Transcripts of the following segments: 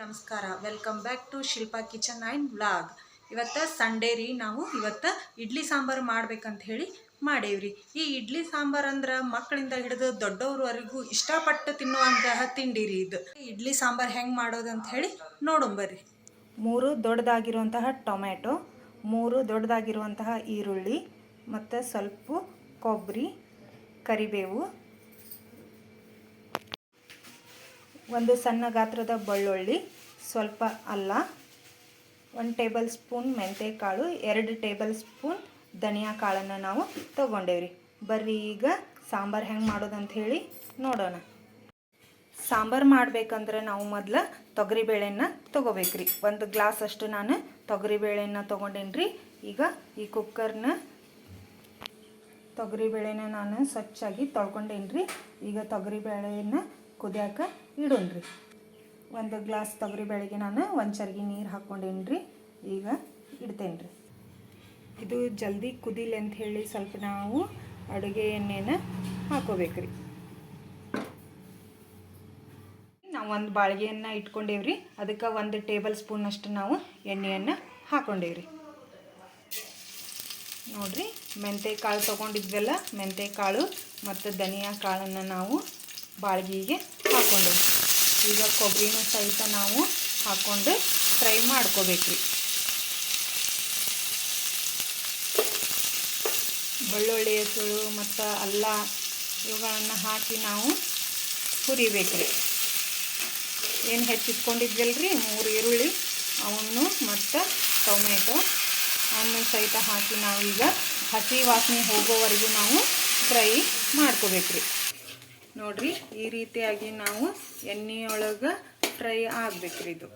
ನಮಸ್ಕಾರ. Welcome back to Shilpa kitchen and vlog ಇವತ್ತು Sunday ರೀ ನಾವು ಇವತ್ತು ಇಡ್ಲಿ ಸಾಂಬಾರು ಮಾಡ್ಬೇಕಂತ ಹೇಳಿ ಮಾಡೇವ್ರಿ. ಈ ಇಡ್ಲಿ ಸಾಂಬಾರು ಅಂದ್ರೆ ಮಕ್ಕಳಿಂದ ಹಿಡಿದು ದೊಡ್ಡವ್ರವರೆಗೂ ಇಷ್ಟಪಟ್ಟು ತಿನ್ನುವಂತಹ ತಿಂಡಿ ರೀ ಇದು. ಇಡ್ಲಿ ಸಾಂಬಾರು ಹೆಂಗೆ ಮಾಡೋದು ಅಂತ ಹೇಳಿ ನೋಡೊಂಬರ್ರಿ ಮೂರು ದೊಡ್ಡದಾಗಿರುವಂತಹ ಟೊಮ್ಯಾಟೊ, ಮೂರು ದೊಡ್ಡದಾಗಿರುವಂತಹ ಈರುಳ್ಳಿ, ಮತ್ತು ಸ್ವಲ್ಪ ಕೊಬ್ಬರಿ ಕರಿಬೇವು ಒಂದು ಸಣ್ಣ ಗಾತ್ರದ ಬೆಳ್ಳುಳ್ಳಿ, ಸ್ವಲ್ಪ ಅಲ್ಲ, ಒಂದು ಟೇಬಲ್ ಸ್ಪೂನ್ ಮೆಂತ್ಯಕಾಳು ಎರಡು ಟೇಬಲ್ ಸ್ಪೂನ್ ಧನಿಯಾ ಕಾಳನ್ನು ನಾವು ತೊಗೊಂಡೇವ್ರಿ. ಬರ್ರಿ ಈಗ ಸಾಂಬಾರು ಹೆಂಗೆ ಮಾಡೋದಂತ ಹೇಳಿ ನೋಡೋಣ. ಸಾಂಬಾರು ಮಾಡಬೇಕಂದ್ರೆ ನಾವು ಮೊದಲು ತೊಗರಿಬೇಳೆನ ತೊಗೋಬೇಕ್ರಿ. ಒಂದು ಗ್ಲಾಸ್ ಅಷ್ಟು ನಾನು ತೊಗರಿಬೇಳೆನ ತೊಗೊಂಡೇನ್ರಿ. ಈಗ ಈ ಕುಕ್ಕರ್ನ ತೊಗರಿಬೇಳೆನ ನಾನು ಸ್ವಚ್ಛಾಗಿ ತೊಳ್ಕೊಂಡೇನ್ರಿ. ಈಗ ತೊಗರಿಬೇಳೆನ ಕುದಿಯಾಕ ಇಡೋಣ್ರಿ ಒಂದು ಗ್ಲಾಸ್ ತೊಗರಿ ಬೆಳಗ್ಗೆ ನಾನು ಒಂದು ಚರ್ಗಿ ನೀರು ಹಾಕ್ಕೊಂಡೇನ್ರಿ ಈಗ ಇಡ್ತೇನೆ ರೀ ಇದು ಜಲ್ದಿ ಕುದಿಲಿ ಅಂತ ಹೇಳಿ ಸ್ವಲ್ಪ ನಾವು ಅಡುಗೆ ಎಣ್ಣೆನ ಹಾಕೋಬೇಕ್ರಿ. ನಾವು ಒಂದು ಬಾಳಿಗೆಯನ್ನು ಇಟ್ಕೊಂಡೇವ್ರಿ, ಅದಕ್ಕೆ ಒಂದು ಟೇಬಲ್ ಸ್ಪೂನಷ್ಟು ನಾವು ಎಣ್ಣೆಯನ್ನು ಹಾಕ್ಕೊಂಡೇವ್ರಿ ನೋಡಿರಿ ಮೆಂತೆ ಕಾಳು ತೊಗೊಂಡಿದ್ವಲ್ಲ ಮೆಂತೆ ಕಾಳು ಮತ್ತು ಧನಿಯಾ ಕಾಳನ್ನು ನಾವು ಬಾಳ್ಗಿಗೆ ಹಾಕೊಂಡು ಈಗ ಕೊಬ್ಬರಿನೂ ಸಹಿತ ನಾವು ಹಾಕ್ಕೊಂಡು ಫ್ರೈ ಮಾಡ್ಕೋಬೇಕ್ರಿ. ಬೆಳ್ಳುಳ್ಳಿ ಹೆಸಳು ಮತ್ತು ಅಲ್ಲ ಇವುಗಳನ್ನು ಹಾಕಿ ನಾವು ಹುರಿಬೇಕ್ರಿ. ಏನು ಹೆಚ್ಚಿಟ್ಕೊಂಡಿದ್ವಲ್ರಿ ಮೂರು ಈರುಳ್ಳಿ ಅವನ್ನು ಮತ್ತು ಟೊಮೆಟೊ. ಅವನ್ನು ಸಹಿತ ಹಾಕಿ ನಾವು ಈಗ ಹಸಿ ವಾಸನೆ ಹೋಗೋವರೆಗೂ ನಾವು ಫ್ರೈ ಮಾಡ್ಕೋಬೇಕ್ರಿ. ನೋಡ್ರಿ, ಈ ರೀತಿಯಾಗಿ ನಾವು ಎಣ್ಣೆಯೊಳಗೆ ಫ್ರೈ ಆಗ್ಬೇಕ್ರಿ ಇದು.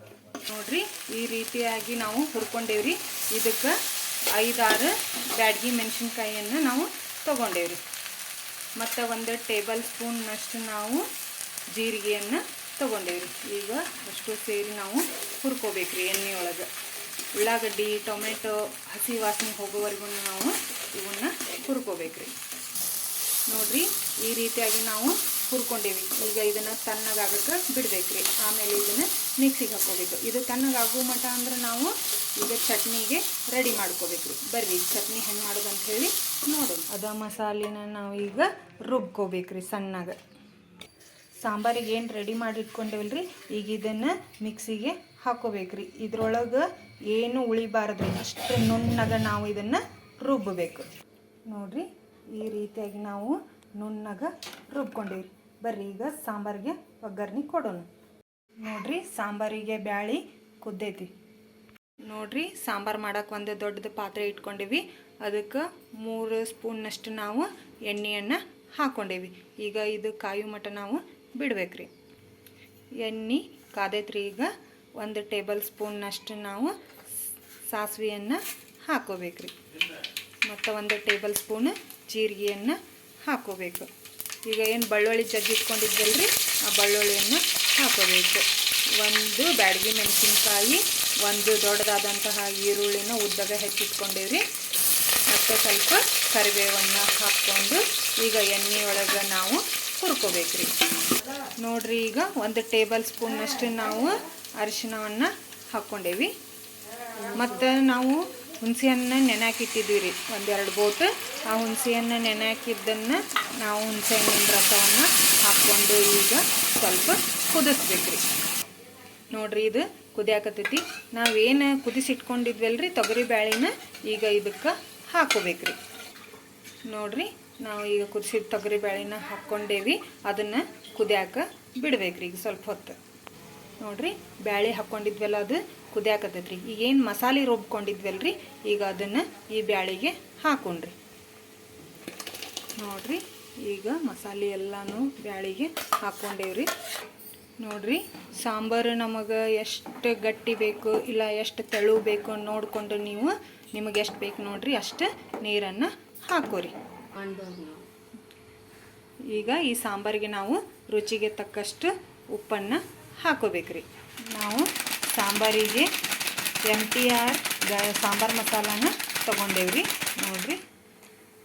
ನೋಡ್ರಿ, ಈ ರೀತಿಯಾಗಿ ನಾವು ಹುರ್ಕೊಂಡೇವ್ರಿ. ಇದಕ್ಕೆ ಐದಾರು ಬ್ಯಾಡ್ಗಿ ಮೆಣಸಿನ್ಕಾಯಿಯನ್ನು ನಾವು ತೊಗೊಂಡೇವ್ರಿ. ಮತ್ತು ಒಂದು ಟೇಬಲ್ ಸ್ಪೂನ್ನಷ್ಟು ನಾವು ಜೀರಿಗೆಯನ್ನು ತೊಗೊಂಡೇವ್ರಿ. ಈಗ ಅಷ್ಟು ಸೇರಿ ನಾವು ಹುರ್ಕೋಬೇಕ್ರಿ ಎಣ್ಣೆಯೊಳಗೆ. ಉಳ್ಳಾಗಡ್ಡಿ, ಟೊಮೆಟೊ, ಹಸಿ ವಾಸನೆ ಹೋಗೋವರೆಗೂ ನಾವು ಇವನ್ನ ಹುರ್ಕೋಬೇಕ್ರಿ. ನೋಡ್ರಿ, ಈ ರೀತಿಯಾಗಿ ನಾವು ಹುರ್ಕೊಂಡೇವಿ. ಈಗ ಇದನ್ನು ತಣ್ಣಗಾಗಕ್ಕೆ ಬಿಡಬೇಕ್ರಿ. ಆಮೇಲೆ ಇದನ್ನು ಮಿಕ್ಸಿಗೆ ಹಾಕ್ಕೋಬೇಕು. ಇದು ತಣ್ಣಗಾಗೋ ಮಟ ಅಂದ್ರೆ ನಾವು ಈಗ ಚಟ್ನಿಗೆ ರೆಡಿ ಮಾಡ್ಕೋಬೇಕ್ರಿ. ಬರ್ರಿ, ಚಟ್ನಿ ಹೆಂಗೆ ಮಾಡೋದು ಅಂತ ಹೇಳಿ ನೋಡೋಣ. ಅದ ಮಸಾಲಿನ ನಾವು ಈಗ ರುಬ್ಕೋಬೇಕ್ರಿ ಸಣ್ಣಗೆ. ಸಾಂಬಾರಿಗೆ ಏನು ರೆಡಿ ಮಾಡಿ ಇಟ್ಕೊಂಡೇವಲ್ರಿ, ಈಗ ಇದನ್ನು ಮಿಕ್ಸಿಗೆ ಹಾಕೋಬೇಕ್ರಿ ಇದ್ರೊಳಗೆ ಏನು ಉಳಿಬಾರ್ದು, ಅಷ್ಟು ನುಣ್ಣಗ ನಾವು ಇದನ್ನು ರುಬ್ಬಬೇಕು ನೋಡ್ರಿ, ಈ ರೀತಿಯಾಗಿ ನಾವು ನುಣ್ಣಗ ರುಬ್ಕೊಂಡೇವ್ರಿ. ಬರ್ರಿ, ಈಗ ಸಾಂಬಾರಿಗೆ ಒಗ್ಗರಣೆ ಕೊಡೋಣ. ನೋಡ್ರಿ, ಸಾಂಬಾರಿಗೆ ಬ್ಯಾಳಿ ಕುದ್ದೈತಿ. ನೋಡ್ರಿ, ಸಾಂಬಾರು ಮಾಡೋಕೆ ಒಂದು ದೊಡ್ಡದು ಪಾತ್ರೆ ಇಟ್ಕೊಂಡೇವಿ. ಅದಕ್ಕೆ ಮೂರು ಸ್ಪೂನ್ನಷ್ಟು ನಾವು ಎಣ್ಣೆಯನ್ನು ಹಾಕ್ಕೊಂಡೇವಿ ಈಗ ಇದು ಕಾಯು ಮಟ್ಟ ನಾವು ಬಿಡ್ಬೇಕ್ರಿ. ಎಣ್ಣೆ, ಕಾದೈತ್ರಿ. ಈಗ ಒಂದು ಟೇಬಲ್ ಸ್ಪೂನ್ನಷ್ಟು ನಾವು ಸಾಸಿವೆಯನ್ನು ಹಾಕೋಬೇಕ್ರಿ. ಮತ್ತು ಒಂದು ಟೇಬಲ್ ಸ್ಪೂನ್ ಜೀರಿಗೆಯನ್ನು ಹಾಕೋಬೇಕು. ಈಗ ಏನು ಬಳ್ಳುಳ್ಳಿ ಜಗ್ಗಿಟ್ಕೊಂಡಿದ್ದಲ್ರಿ ಆ ಬಳ್ಳುಳ್ಳಿಯನ್ನು ಹಾಕೋಬೇಕು. ಒಂದು ಬ್ಯಾಡಗಿ ಮೆಣಸಿನ್ಕಾಯಿ, ಒಂದು ದೊಡ್ಡದಾದಂತಹ ಈರುಳ್ಳಿನ ಉದ್ದಗ ಹೆಚ್ಚಿಟ್ಕೊಂಡಿವ್ರಿ. ಮತ್ತು ಸ್ವಲ್ಪ ಕರಿಬೇವನ್ನು ಹಾಕ್ಕೊಂಡು ಈಗ ಎಣ್ಣೆಯೊಳಗೆ ನಾವು ಹುರ್ಕೋಬೇಕ್ರಿ. ನೋಡ್ರಿ ಈಗ ಒಂದು ಟೇಬಲ್ ಸ್ಪೂನ್ನಷ್ಟು ನಾವು ಅರಿಶಿನವನ್ನು ಹಾಕ್ಕೊಂಡೇವಿ. ಮತ್ತು ನಾವು ಹುಣಸೆಹಣ್ಣು ನೆನೆಹಾಕಿಟ್ಟಿದ್ದೀವಿ ರೀ ಒಂದೆರಡು ಬೋಟ್. ಆ ಹುಣಸೆಹಣ್ಣು ನೆನೆಹಾಕಿದ್ದನ್ನು ನಾವು ಹುಣಸೆಹಣ್ಣಿನ ರಸವನ್ನು ಹಾಕ್ಕೊಂಡು ಈಗ ಸ್ವಲ್ಪ ಕುದಿಸ್ಬೇಕ್ರಿ. ನೋಡಿರಿ ಇದು ಕುದಿಯಾಕತ್ತೈತಿ ನಾವೇನು ಕುದಿಸಿಟ್ಕೊಂಡಿದ್ವಲ್ರಿ ತೊಗರಿ ಬ್ಯಾಳಿನ ಈಗ ಇದಕ್ಕೆ ಹಾಕೋಬೇಕ್ರಿ. ನೋಡಿರಿ, ನಾವು ಈಗ ಕುದಿಸಿದ ತೊಗರಿ ಬ್ಯಾಳಿನ ಹಾಕ್ಕೊಂಡೇವಿ. ಅದನ್ನು ಕುದಿಯಾಕ ಬಿಡ್ಬೇಕ್ರಿ ಈಗ ಸ್ವಲ್ಪ ಹೊತ್ತು. ನೋಡಿರಿ, ಬ್ಯಾಳಿ ಹಾಕ್ಕೊಂಡಿದ್ವಲ್ಲ ಅದು ಕುದಿಯಾಕತ್ತೈತ್ರಿ ಈಗ ಏನು ಮಸಾಲೆ ರುಬ್ಕೊಂಡಿದ್ವಲ್ರಿ, ಈಗ ಅದನ್ನು ಈ ಬ್ಯಾಳಿಗೆ ಹಾಕೊಂಡ್ರಿ. ನೋಡ್ರಿ, ಈಗ ಮಸಾಲೆ ಎಲ್ಲನೂ ಬ್ಯಾಳಿಗೆ ಹಾಕ್ಕೊಂಡೇವ್ರಿ ನೋಡ್ರಿ, ಸಾಂಬಾರು ನಮಗೆ ಎಷ್ಟು ಗಟ್ಟಿ ಬೇಕು, ಇಲ್ಲ ಎಷ್ಟು ತೆಳು ಬೇಕು ನೋಡಿಕೊಂಡು ನೀವು ನಿಮಗೆ ಎಷ್ಟು ಬೇಕು ನೋಡ್ರಿ, ಅಷ್ಟು ನೀರನ್ನು ಹಾಕೋರಿ. ಈಗ ಈ ಸಾಂಬಾರಿಗೆ ನಾವು ರುಚಿಗೆ ತಕ್ಕಷ್ಟು ಉಪ್ಪನ್ನು ಹಾಕೋಬೇಕ್ರಿ. ನಾವು ಸಾಂಬಾರಿಗೆ ಎಂ ಟಿ ಆರ್ ಗ ಸಾಂಬಾರು ಮಸಾಲಾನ ತೊಗೊಂಡೇವ್ರಿ. ನೋಡ್ರಿ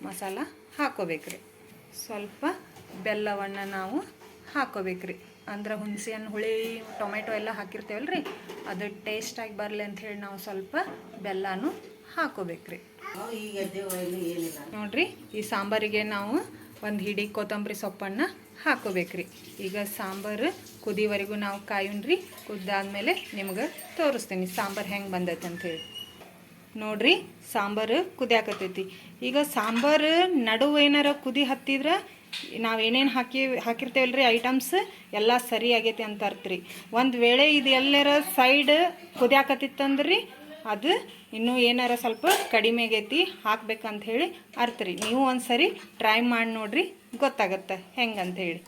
ಮಸಾಲ ಹಾಕೋಬೇಕ್ರಿ. ಸ್ವಲ್ಪ ಬೆಲ್ಲವನ್ನು ನಾವು ಹಾಕೋಬೇಕ್ರಿ. ಅಂದ್ರೆ ಹುಣಸೆ ಹಣ್ಣು ಹುಳಿ ಟೊಮೆಟೊ ಎಲ್ಲ ಹಾಕಿರ್ತೇವಲ್ಲ ರೀ ಅದು ಟೇಸ್ಟಾಗಿ ಬರಲಿ ಅಂಥೇಳಿ ನಾವು ಸ್ವಲ್ಪ ಬೆಲ್ಲನೂ ಹಾಕೋಬೇಕ್ರಿ. ನೋಡ್ರಿ ಈ ಸಾಂಬಾರಿಗೆ ನಾವು ಒಂದು ಹಿಡಿ ಕೊತ್ತಂಬರಿ ಸೊಪ್ಪನ್ನು ಹಾಕೋಬೇಕ್ರಿ. ಈಗ ಸಾಂಬಾರು ಕುದಿವರೆಗೂ ನಾವು ಕಾಯುಣ್ರಿ. ಕುದ್ದಾದ್ಮೇಲೆ ನಿಮ್ಗೆ ತೋರಿಸ್ತೀನಿ ಸಾಂಬಾರು ಹೆಂಗೆ ಬಂದೈತೆ ಅಂಥೇಳಿ ನೋಡ್ರಿ, ಸಾಂಬಾರು ಕುದಿಯಾಕತ್ತೈತಿ. ಈಗ ಸಾಂಬಾರು ನಡುವೆ ಏನಾರ ಕುದಿ ಹತ್ತಿದ್ರೆ ನಾವು ಏನೇನು ಹಾಕಿ, ಹಾಕಿರ್ತೇವಲ್ರಿ ಐಟಮ್ಸ್ ಎಲ್ಲ ಸರಿ ಆಗೈತಿ ಅಂತ ಅರ್ಥ ರೀ ಒಂದು ವೇಳೆ ಇದು ಎಲ್ಲರ ಸೈಡ್ ಕುದಿಯಾಕತ್ತಿತ್ತಂದ್ರಿ ಅದು ಇನ್ನೂ ಏನಾರ ಸ್ವಲ್ಪ ಕಡಿಮೆ ಆಗೈತಿ ಹಾಕ್ಬೇಕಂತ ಹೇಳಿ ಅರ್ತ್ರಿ ನೀವು ಒಂದು ಸರಿ ಟ್ರೈ ಮಾಡಿ ನೋಡ್ರಿ, ಗೊತ್ತಾಗತ್ತೆ. ಹೆಂಗಂತ ಹೇಳಿ.